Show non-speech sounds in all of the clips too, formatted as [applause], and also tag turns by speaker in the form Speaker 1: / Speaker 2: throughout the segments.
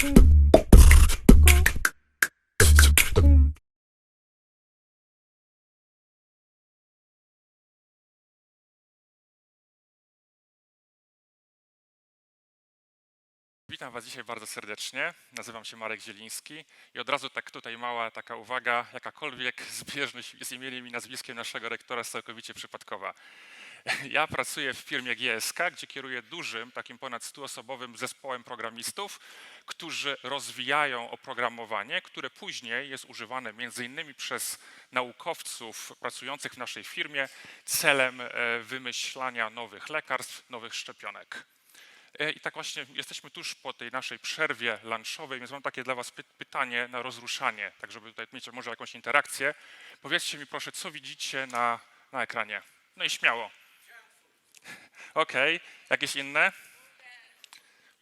Speaker 1: Witam Was dzisiaj bardzo serdecznie. Nazywam się Marek Zieliński i od razu tak tutaj mała taka uwaga, jakakolwiek [laughs] zbieżność z imieniem i nazwiskiem naszego rektora jest całkowicie przypadkowa. [laughs] Ja pracuję w firmie GSK, gdzie kieruję dużym, takim ponad 100-osobowym zespołem programistów, którzy rozwijają oprogramowanie, które później jest używane między innymi przez naukowców pracujących w naszej firmie celem e, wymyślania nowych lekarstw, nowych szczepionek. E, I tak właśnie jesteśmy tuż po tej naszej przerwie lunchowej, więc mam takie dla Was py- pytanie na rozruszanie, tak żeby tutaj mieć może jakąś interakcję. Powiedzcie mi proszę, co widzicie na, na ekranie? No i śmiało. Okej, jakieś inne?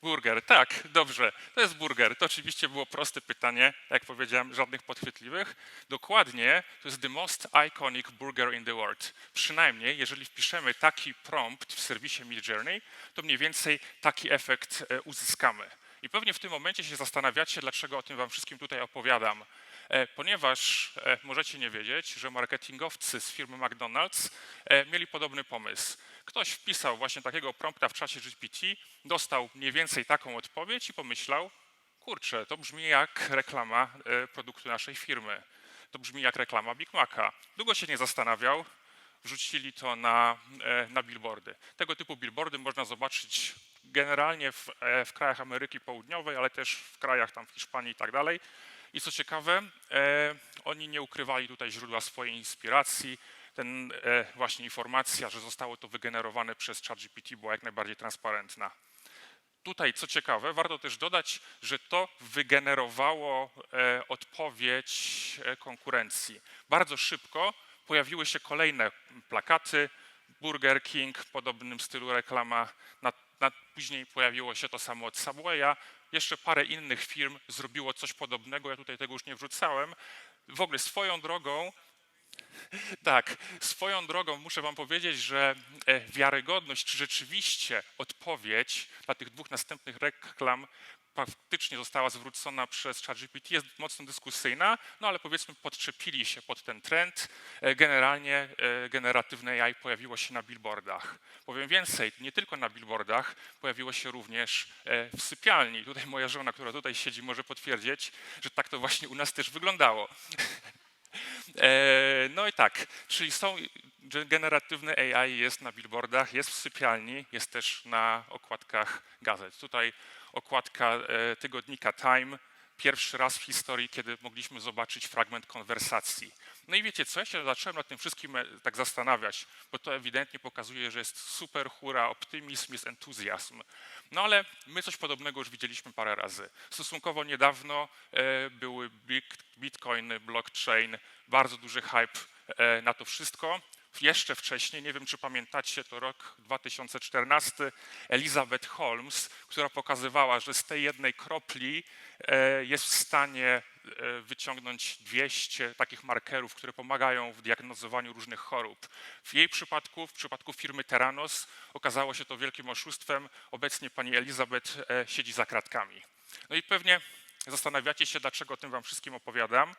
Speaker 1: Burger, tak, dobrze. To jest burger. To oczywiście było proste pytanie, jak powiedziałem, żadnych podchwytliwych. Dokładnie, to jest the most iconic burger in the world. Przynajmniej, jeżeli wpiszemy taki prompt w serwisie Midjourney, to mniej więcej taki efekt e, uzyskamy. I pewnie w tym momencie się zastanawiacie, dlaczego o tym wam wszystkim tutaj opowiadam. E, Ponieważ e, możecie nie wiedzieć, że marketingowcy z firmy McDonald's mieli podobny pomysł. Ktoś wpisał właśnie takiego prompta w czasie GPT, dostał mniej więcej taką odpowiedź i pomyślał, kurczę, to brzmi jak reklama e, produktu naszej firmy. To brzmi jak reklama Big Maca. Długo się nie zastanawiał, wrzucili to na, e, na billboardy. Tego typu billboardy można zobaczyć generalnie w, e, w krajach Ameryki Południowej, ale też w krajach tam w Hiszpanii i tak dalej. I co ciekawe, e, oni nie ukrywali tutaj źródła swojej inspiracji. Ten e, właśnie informacja, że zostało to wygenerowane przez ChatGPT była jak najbardziej transparentna. Tutaj, co ciekawe, warto też dodać, że to wygenerowało e, odpowiedź e, konkurencji. Bardzo szybko pojawiły się kolejne plakaty, Burger King, w podobnym stylu reklama, na, na, później pojawiło się to samo od Subwaya, jeszcze parę innych firm zrobiło coś podobnego, ja tutaj tego już nie wrzucałem. W ogóle swoją drogą, tak, swoją drogą muszę wam powiedzieć, że e, wiarygodność, czy rzeczywiście odpowiedź dla tych dwóch następnych reklam faktycznie została zwrócona przez ChatGPT jest mocno dyskusyjna, no ale powiedzmy podczepili się pod ten trend. E, Generalnie e, generatywne AI pojawiło się na billboardach. Powiem więcej, nie tylko na billboardach, pojawiło się również w sypialni. Tutaj moja żona, która tutaj siedzi, może potwierdzić, że tak to właśnie u nas też wyglądało. [laughs] E, No i tak, czyli są, generatywny AI jest na billboardach, jest w sypialni, jest też na okładkach gazet. Tutaj okładka e, tygodnika Time, pierwszy raz w historii, kiedy mogliśmy zobaczyć fragment konwersacji. No i wiecie co, ja się zacząłem nad tym wszystkim e, tak zastanawiać, bo to ewidentnie pokazuje, że jest super hura, optymizm, jest entuzjazm. No ale my coś podobnego już widzieliśmy parę razy. Stosunkowo niedawno e, były bitcoiny, blockchain, bardzo duży hype e, na to wszystko. Jeszcze wcześniej, nie wiem czy pamiętacie, to rok 2014, Elizabeth Holmes, która pokazywała, że z tej jednej kropli jest w stanie wyciągnąć 200 takich markerów, które pomagają w diagnozowaniu różnych chorób. W jej przypadku, w przypadku firmy Terranos, okazało się to wielkim oszustwem. Obecnie pani Elizabeth e, siedzi za kratkami. No i pewnie zastanawiacie się, dlaczego o tym wam wszystkim opowiadam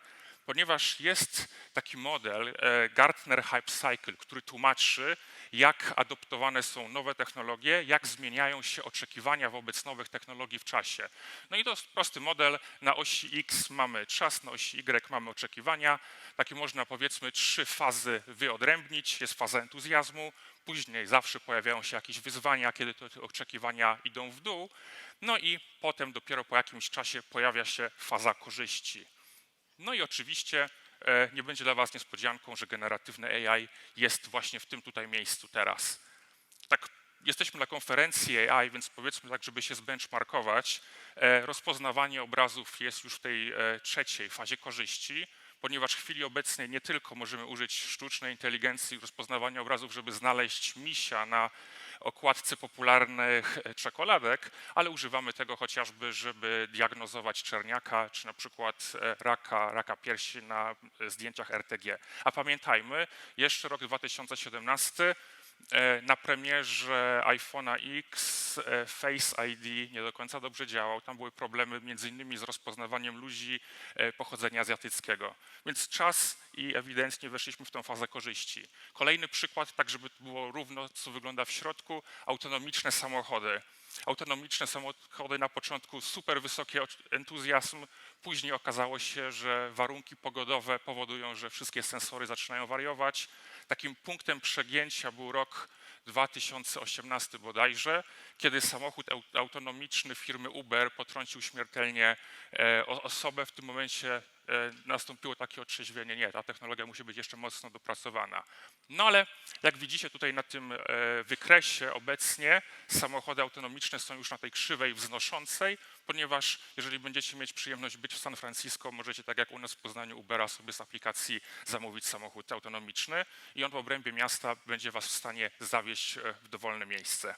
Speaker 1: ponieważ jest taki model e, Gartner Hype Cycle, który tłumaczy, jak adoptowane są nowe technologie, jak zmieniają się oczekiwania wobec nowych technologii w czasie. No i to jest prosty model. Na osi X mamy czas, na osi Y mamy oczekiwania. Takie można powiedzmy trzy fazy wyodrębnić. Jest faza entuzjazmu, później zawsze pojawiają się jakieś wyzwania, kiedy te oczekiwania idą w dół. No i potem dopiero po jakimś czasie pojawia się faza korzyści. No i oczywiście e, nie będzie dla Was niespodzianką, że generatywne AI jest właśnie w tym tutaj miejscu teraz. Tak, jesteśmy na konferencji AI, więc powiedzmy tak, żeby się zbenchmarkować, e, rozpoznawanie obrazów jest już w tej e, trzeciej fazie korzyści, ponieważ w chwili obecnej nie tylko możemy użyć sztucznej inteligencji rozpoznawania obrazów, żeby znaleźć misia na okładce popularnych czekoladek, ale używamy tego chociażby, żeby diagnozować czerniaka, czy na przykład e, raka, raka piersi na e, zdjęciach RTG. A pamiętajmy, jeszcze rok 2017 e, na premierze iPhone'a X e, Face ID nie do końca dobrze działał. Tam były problemy między innymi z rozpoznawaniem ludzi e, pochodzenia azjatyckiego. Więc czas i ewidentnie weszliśmy w tę fazę korzyści. Kolejny przykład, tak żeby było równo, co wygląda w środku, autonomiczne samochody. Autonomiczne samochody na początku super wysoki entuzjazm, później okazało się, że warunki pogodowe powodują, że wszystkie sensory zaczynają wariować. Takim punktem przegięcia był rok 2018 bodajże, kiedy samochód autonomiczny firmy Uber potrącił śmiertelnie e, osobę. W tym momencie nastąpiło takie otrzeźwienie, nie, ta technologia musi być jeszcze mocno dopracowana. No ale jak widzicie tutaj na tym e, wykresie obecnie samochody autonomiczne są już na tej krzywej wznoszącej, ponieważ jeżeli będziecie mieć przyjemność być w San Francisco, możecie tak jak u nas w Poznaniu Ubera sobie z aplikacji zamówić samochód autonomiczny i on w obrębie miasta będzie was w stanie zawieźć w dowolne miejsce.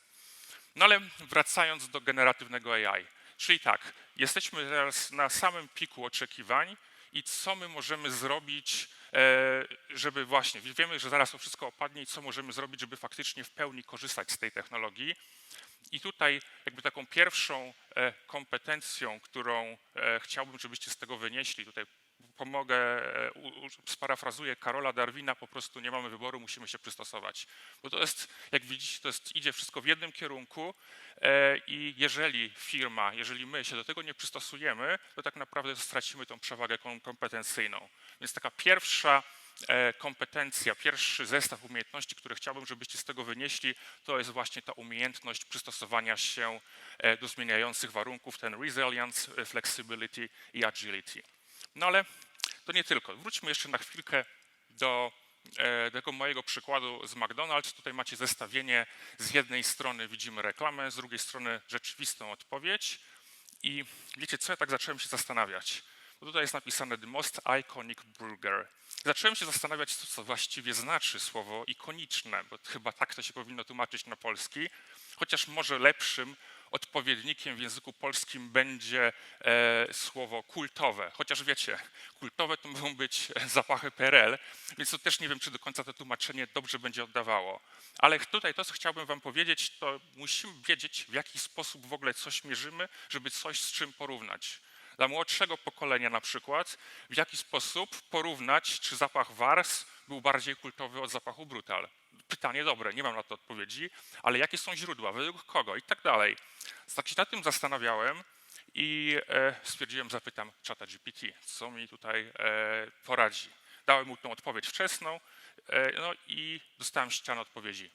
Speaker 1: No ale wracając do generatywnego AI, czyli tak, jesteśmy teraz na samym piku oczekiwań i co my możemy zrobić, e, żeby właśnie, wiemy, że zaraz to wszystko opadnie i co możemy zrobić, żeby faktycznie w pełni korzystać z tej technologii. I tutaj jakby taką pierwszą e, kompetencją, którą e, chciałbym, żebyście z tego wynieśli, tutaj pomogę, e, sparafrazuję Karola Darwina, po prostu nie mamy wyboru, musimy się przystosować. Bo to jest, jak widzicie, to jest, idzie wszystko w jednym kierunku e, i jeżeli firma, jeżeli my się do tego nie przystosujemy, to tak naprawdę stracimy tą przewagę kompetencyjną. Więc taka pierwsza e, kompetencja, pierwszy zestaw umiejętności, które chciałbym, żebyście z tego wynieśli, to jest właśnie ta umiejętność przystosowania się do zmieniających warunków, ten resilience, flexibility i agility. No ale to nie tylko. Wróćmy jeszcze na chwilkę do e, tego mojego przykładu z McDonald's. Tutaj macie zestawienie. Z jednej strony widzimy reklamę, z drugiej strony rzeczywistą odpowiedź. I wiecie co, ja tak zacząłem się zastanawiać. Bo tutaj jest napisane The Most Iconic Burger. Zacząłem się zastanawiać, co, co właściwie znaczy słowo ikoniczne, bo chyba tak to się powinno tłumaczyć na polski, chociaż może lepszym odpowiednikiem w języku polskim będzie e, słowo kultowe. Chociaż wiecie, kultowe to mogą być zapachy PRL, więc to też nie wiem, czy do końca to tłumaczenie dobrze będzie oddawało. Ale tutaj to, co chciałbym wam powiedzieć, to musimy wiedzieć, w jaki sposób w ogóle coś mierzymy, żeby coś z czym porównać. Dla młodszego pokolenia na przykład, w jaki sposób porównać, czy zapach Wars był bardziej kultowy od zapachu Brutal pytanie dobre, nie mam na to odpowiedzi, ale jakie są źródła, według kogo i tak dalej. Tak się nad tym zastanawiałem i e, stwierdziłem, zapytam czata GPT, co mi tutaj e, poradzi. Dałem mu tą odpowiedź wczesną e, no i dostałem ścianę odpowiedzi.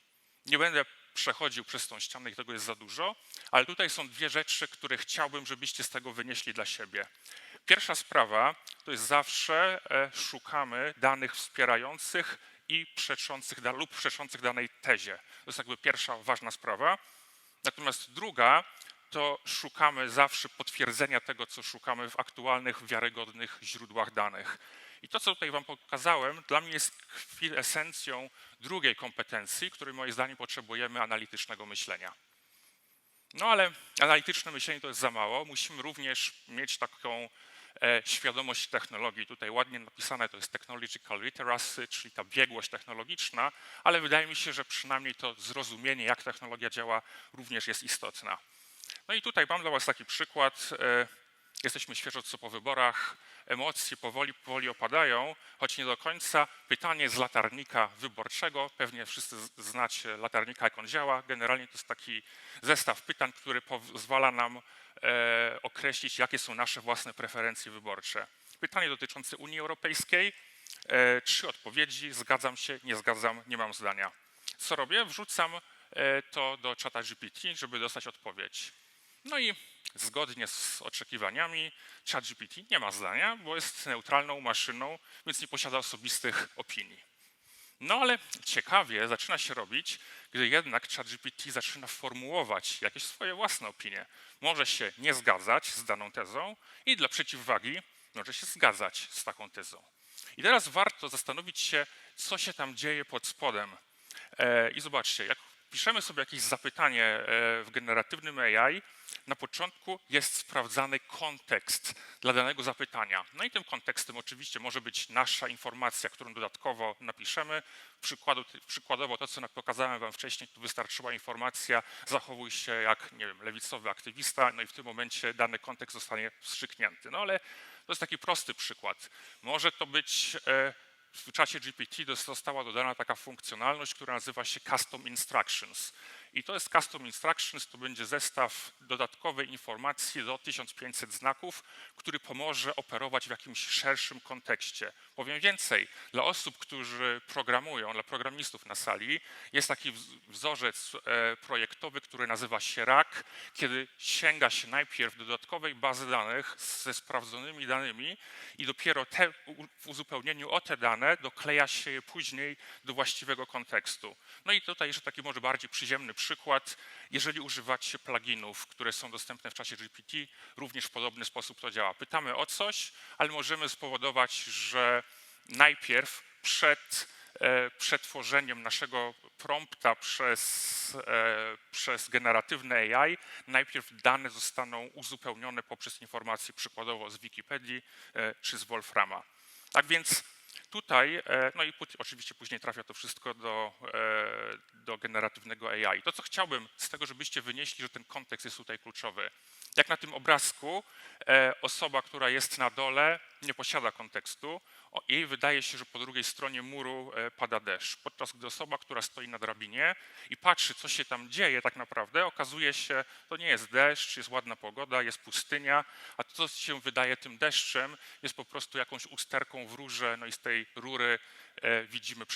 Speaker 1: Nie będę przechodził przez tą ścianę, tego jest za dużo, ale tutaj są dwie rzeczy, które chciałbym, żebyście z tego wynieśli dla siebie. Pierwsza sprawa to jest zawsze szukamy danych wspierających i przeczących lub przeczących danej tezie. To jest jakby pierwsza ważna sprawa. Natomiast druga to szukamy zawsze potwierdzenia tego, co szukamy w aktualnych, wiarygodnych źródłach danych. I to, co tutaj Wam pokazałem, dla mnie jest esencją drugiej kompetencji, której moim zdaniem potrzebujemy analitycznego myślenia. No ale analityczne myślenie to jest za mało. Musimy również mieć taką świadomość technologii. Tutaj ładnie napisane to jest technological literacy, czyli ta biegłość technologiczna, ale wydaje mi się, że przynajmniej to zrozumienie, jak technologia działa, również jest istotna. No i tutaj mam dla Was taki przykład. E, jesteśmy świeżo co po wyborach, emocje powoli, powoli opadają, choć nie do końca. Pytanie z latarnika wyborczego, pewnie wszyscy znacie latarnika, jak on działa. Generalnie to jest taki zestaw pytań, który pozwala nam e, określić, jakie są nasze własne preferencje wyborcze. Pytanie dotyczące Unii Europejskiej. E, trzy odpowiedzi, zgadzam się, nie zgadzam, nie mam zdania. Co robię? Wrzucam e, to do czata GPT, żeby dostać odpowiedź. No i zgodnie z oczekiwaniami ChatGPT nie ma zdania, bo jest neutralną maszyną, więc nie posiada osobistych opinii. No ale ciekawie zaczyna się robić, gdy jednak ChatGPT zaczyna formułować jakieś swoje własne opinie. Może się nie zgadzać z daną tezą i dla przeciwwagi może się zgadzać z taką tezą. I teraz warto zastanowić się, co się tam dzieje pod spodem. E, I zobaczcie, jak piszemy sobie jakieś zapytanie e, w generatywnym AI, na początku jest sprawdzany kontekst dla danego zapytania. No i tym kontekstem oczywiście może być nasza informacja, którą dodatkowo napiszemy. Przykładowo to, co pokazałem wam wcześniej, tu wystarczyła informacja zachowuj się jak, nie wiem, lewicowy aktywista, no i w tym momencie dany kontekst zostanie wstrzyknięty. No ale to jest taki prosty przykład. Może to być e, w czasie GPT została dodana taka funkcjonalność, która nazywa się Custom Instructions. I to jest Custom Instructions, to będzie zestaw dodatkowej informacji do 1500 znaków, który pomoże operować w jakimś szerszym kontekście. Powiem więcej, dla osób, którzy programują, dla programistów na sali, jest taki wzorzec e, projektowy, który nazywa się RAC, kiedy sięga się najpierw do dodatkowej bazy danych ze sprawdzonymi danymi i dopiero te, w uzupełnieniu o te dane dokleja się je później do właściwego kontekstu. No i tutaj jeszcze taki może bardziej przyziemny przykład, jeżeli używacie pluginów, które są dostępne w czasie GPT, również w podobny sposób to działa. Pytamy o coś, ale możemy spowodować, że najpierw przed e, przetworzeniem naszego prompta przez, e, przez generatywne AI, najpierw dane zostaną uzupełnione poprzez informacje przykładowo z Wikipedii e, czy z Wolframa. Tak więc tutaj, no i oczywiście później trafia to wszystko do, do generatywnego AI. To, co chciałbym z tego, żebyście wynieśli, że ten kontekst jest tutaj kluczowy. Jak na tym obrazku, osoba, która jest na dole, nie posiada kontekstu, jej wydaje się, że po drugiej stronie muru e, pada deszcz, podczas gdy osoba, która stoi na drabinie i patrzy, co się tam dzieje tak naprawdę, okazuje się, to nie jest deszcz, jest ładna pogoda, jest pustynia, a to, co się wydaje tym deszczem, jest po prostu jakąś usterką w rurze, no i z tej rury e, widzimy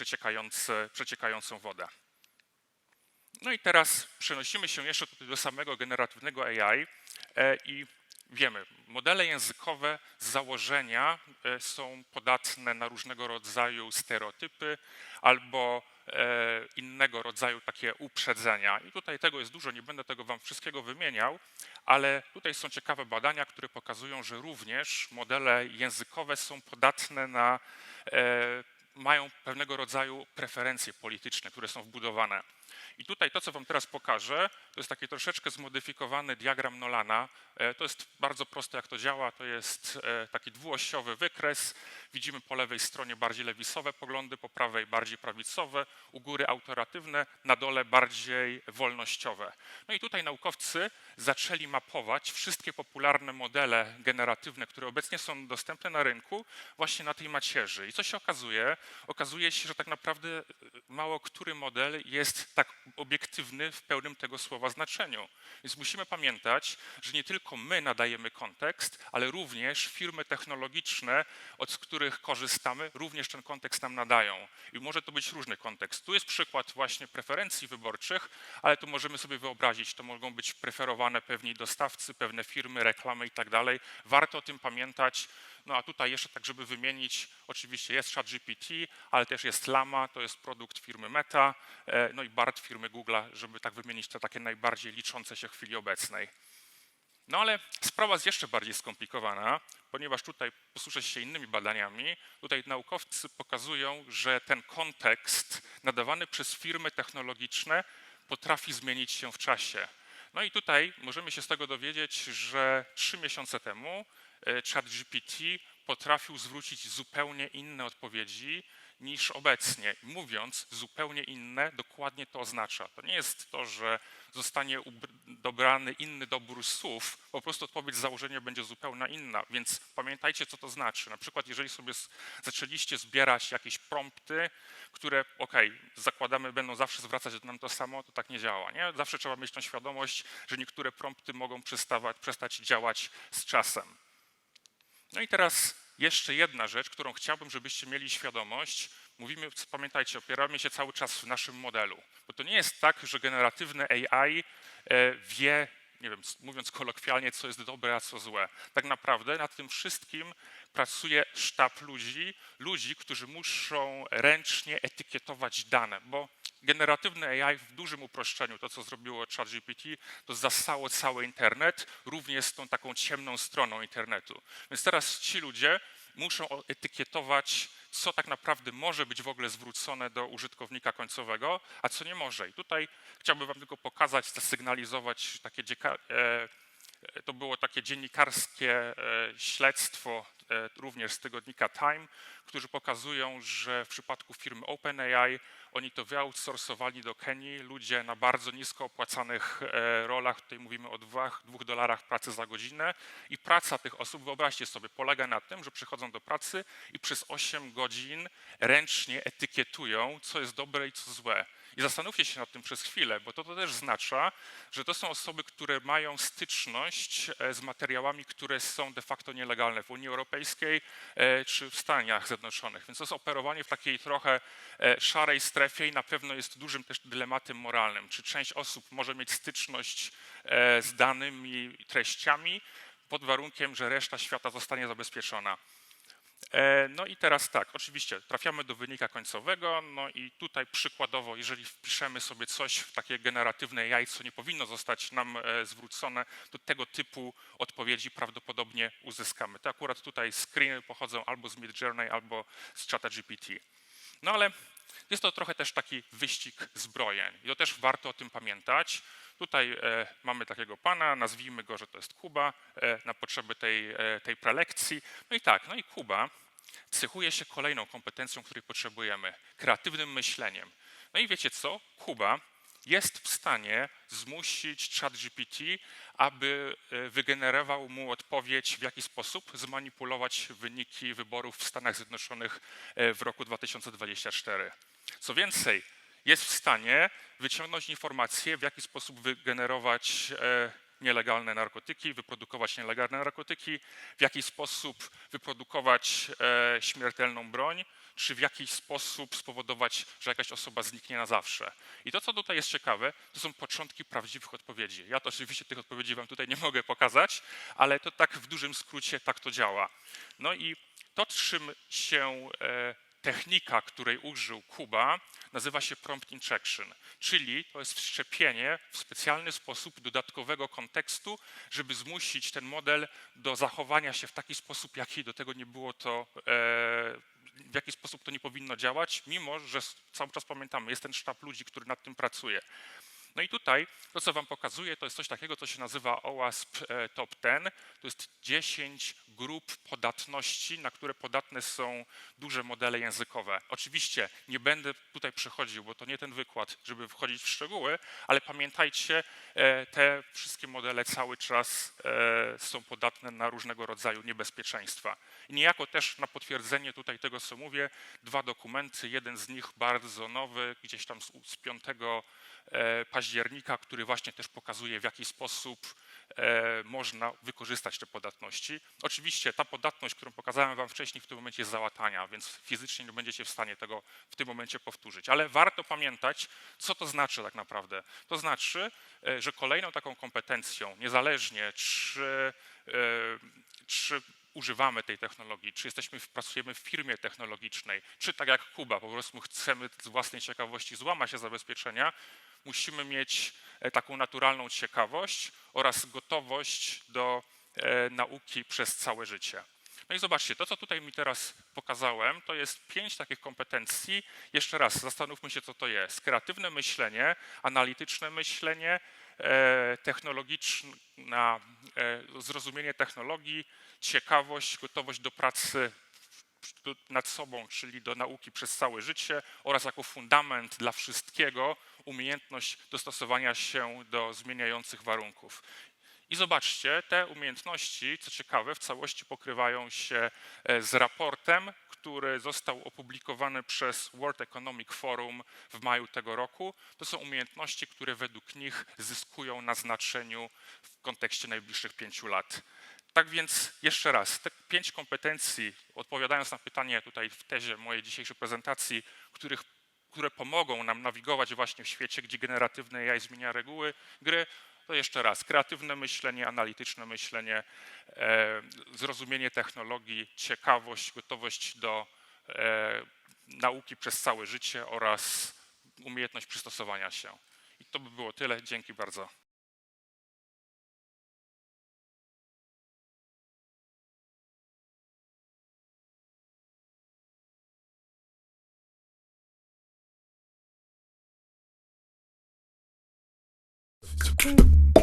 Speaker 1: przeciekającą wodę. No i teraz przenosimy się jeszcze tutaj do samego generatywnego AI e, i wiemy, modele językowe z założenia e, są podatne na różnego rodzaju stereotypy albo e, innego rodzaju takie uprzedzenia. I tutaj tego jest dużo, nie będę tego wam wszystkiego wymieniał, ale tutaj są ciekawe badania, które pokazują, że również modele językowe są podatne na, e, mają pewnego rodzaju preferencje polityczne, które są wbudowane. I tutaj to, co wam teraz pokażę, to jest taki troszeczkę zmodyfikowany diagram Nolana. E, to jest bardzo proste, jak to działa. To jest e, taki dwuosiowy wykres. Widzimy po lewej stronie bardziej lewicowe poglądy, po prawej bardziej prawicowe, u góry autoratywne, na dole bardziej wolnościowe. No i tutaj naukowcy zaczęli mapować wszystkie popularne modele generatywne, które obecnie są dostępne na rynku, właśnie na tej macierzy. I co się okazuje? Okazuje się, że tak naprawdę e, mało który model jest tak obiektywny w pełnym tego słowa znaczeniu. Więc musimy pamiętać, że nie tylko my nadajemy kontekst, ale również firmy technologiczne, od których korzystamy, również ten kontekst nam nadają. I może to być różny kontekst. Tu jest przykład właśnie preferencji wyborczych, ale tu możemy sobie wyobrazić, to mogą być preferowane pewni dostawcy, pewne firmy, reklamy i tak dalej. Warto o tym pamiętać, no a tutaj jeszcze tak, żeby wymienić, oczywiście jest ChatGPT, ale też jest Lama, to jest produkt firmy Meta, e, no i BART firmy Google'a, żeby tak wymienić te takie najbardziej liczące się w chwili obecnej. No ale sprawa jest jeszcze bardziej skomplikowana, ponieważ tutaj posłużę się innymi badaniami. Tutaj naukowcy pokazują, że ten kontekst nadawany przez firmy technologiczne potrafi zmienić się w czasie. No i tutaj możemy się z tego dowiedzieć, że trzy miesiące temu ChatGPT potrafił zwrócić zupełnie inne odpowiedzi niż obecnie. Mówiąc zupełnie inne, dokładnie to oznacza. To nie jest to, że zostanie dobrany inny dobór słów, po prostu odpowiedź z założenia będzie zupełnie inna, więc pamiętajcie, co to znaczy. Na przykład, jeżeli sobie zaczęliście zbierać jakieś prompty, które, ok, zakładamy, będą zawsze zwracać nam to samo, to tak nie działa. Nie? Zawsze trzeba mieć tą świadomość, że niektóre prompty mogą przestać działać z czasem. No i teraz jeszcze jedna rzecz, którą chciałbym, żebyście mieli świadomość. Mówimy, pamiętajcie, opieramy się cały czas w naszym modelu, bo to nie jest tak, że generatywne AI e, wie, nie wiem, mówiąc kolokwialnie, co jest dobre, a co złe. Tak naprawdę nad tym wszystkim pracuje sztab ludzi, ludzi, którzy muszą ręcznie etykietować dane, bo generatywne AI w dużym uproszczeniu, to co zrobiło ChatGPT, to zasało cały internet, również z tą taką ciemną stroną internetu. Więc teraz ci ludzie muszą etykietować, co tak naprawdę może być w ogóle zwrócone do użytkownika końcowego, a co nie może. I tutaj chciałbym Wam tylko pokazać, zasygnalizować takie e, to było takie dziennikarskie e, śledztwo, e, również z tygodnika Time, którzy pokazują, że w przypadku firmy OpenAI oni to wyoutsourcowali do Kenii, ludzie na bardzo nisko opłacanych e, rolach, tutaj mówimy o 2 dolarach pracy za godzinę i praca tych osób, wyobraźcie sobie, polega na tym, że przychodzą do pracy i przez 8 godzin ręcznie etykietują, co jest dobre i co złe. I zastanówcie się nad tym przez chwilę, bo to, to też oznacza, że to są osoby, które mają styczność e, z materiałami, które są de facto nielegalne w Unii Europejskiej e, czy w Stanach Zjednoczonych. Więc to jest operowanie w takiej trochę e, szarej strefie i na pewno jest dużym też dylematem moralnym. Czy część osób może mieć styczność z danymi treściami pod warunkiem, że reszta świata zostanie zabezpieczona. E, no i teraz tak, oczywiście trafiamy do wynika końcowego, no i tutaj przykładowo, jeżeli wpiszemy sobie coś w takie generatywne jajco, nie powinno zostać nam e, zwrócone, to tego typu odpowiedzi prawdopodobnie uzyskamy. To akurat tutaj screeny pochodzą albo z Midjourney, albo z ChatGPT. No ale jest to trochę też taki wyścig zbrojeń i to też warto o tym pamiętać. Tutaj e, mamy takiego pana, nazwijmy go, że to jest Kuba e, na potrzeby tej, e, tej prelekcji. No i tak, no i Kuba cechuje się kolejną kompetencją, której potrzebujemy, kreatywnym myśleniem. No i wiecie co? Kuba jest w stanie zmusić ChatGPT, aby wygenerował mu odpowiedź, w jaki sposób zmanipulować wyniki wyborów w Stanach Zjednoczonych w roku 2024. Co więcej, jest w stanie wyciągnąć informacje, w jaki sposób wygenerować e, nielegalne narkotyki, wyprodukować nielegalne narkotyki, w jaki sposób wyprodukować e, śmiertelną broń, czy w jakiś sposób spowodować, że jakaś osoba zniknie na zawsze. I to, co tutaj jest ciekawe, to są początki prawdziwych odpowiedzi. Ja to oczywiście tych odpowiedzi wam tutaj nie mogę pokazać, ale to tak w dużym skrócie tak to działa. No i to, czym się e, technika, której użył Kuba, nazywa się prompt injection, czyli to jest wszczepienie w specjalny sposób dodatkowego kontekstu, żeby zmusić ten model do zachowania się w taki sposób, jaki do tego nie było to, e, w jaki sposób to nie powinno działać, mimo że cały czas pamiętamy, jest ten sztab ludzi, który nad tym pracuje. No i tutaj to, co Wam pokazuję, to jest coś takiego, co się nazywa OWASP e, Top 10. To jest 10 grup podatności, na które podatne są duże modele językowe. Oczywiście nie będę tutaj przechodził, bo to nie ten wykład, żeby wchodzić w szczegóły, ale pamiętajcie, e, te wszystkie modele cały czas e, są podatne na różnego rodzaju niebezpieczeństwa. I niejako też na potwierdzenie tutaj tego, co mówię, dwa dokumenty, jeden z nich bardzo nowy, gdzieś tam z, z 5 października, który właśnie też pokazuje, w jaki sposób e, można wykorzystać te podatności. Oczywiście ta podatność, którą pokazałem Wam wcześniej, w tym momencie jest załatania, więc fizycznie nie będziecie w stanie tego w tym momencie powtórzyć. Ale warto pamiętać, co to znaczy tak naprawdę. To znaczy, e, że kolejną taką kompetencją, niezależnie czy, czy używamy tej technologii, czy jesteśmy, pracujemy w firmie technologicznej, czy tak jak Kuba, po prostu chcemy z własnej ciekawości złamać się zabezpieczenia, musimy mieć e, taką naturalną ciekawość oraz gotowość do e, nauki przez całe życie. No i zobaczcie, to co tutaj mi teraz pokazałem, to jest pięć takich kompetencji. Jeszcze raz, zastanówmy się, co to jest. Kreatywne myślenie, analityczne myślenie, e, technologiczne, zrozumienie technologii, ciekawość, gotowość do pracy nad sobą, czyli do nauki przez całe życie oraz jako fundament dla wszystkiego umiejętność dostosowania się do zmieniających warunków. I zobaczcie, te umiejętności, co ciekawe, w całości pokrywają się e, z raportem, który został opublikowany przez World Economic Forum w maju tego roku. To są umiejętności, które według nich zyskują na znaczeniu w kontekście najbliższych pięciu lat. Tak więc jeszcze raz, te pięć kompetencji, odpowiadając na pytanie tutaj w tezie mojej dzisiejszej prezentacji, których, które pomogą nam nawigować właśnie w świecie, gdzie generatywne AI zmienia reguły gry, to jeszcze raz, kreatywne myślenie, analityczne myślenie, e, zrozumienie technologii, ciekawość, gotowość do e, nauki przez całe życie oraz umiejętność przystosowania się. I to by było tyle. Dzięki bardzo. Thank you.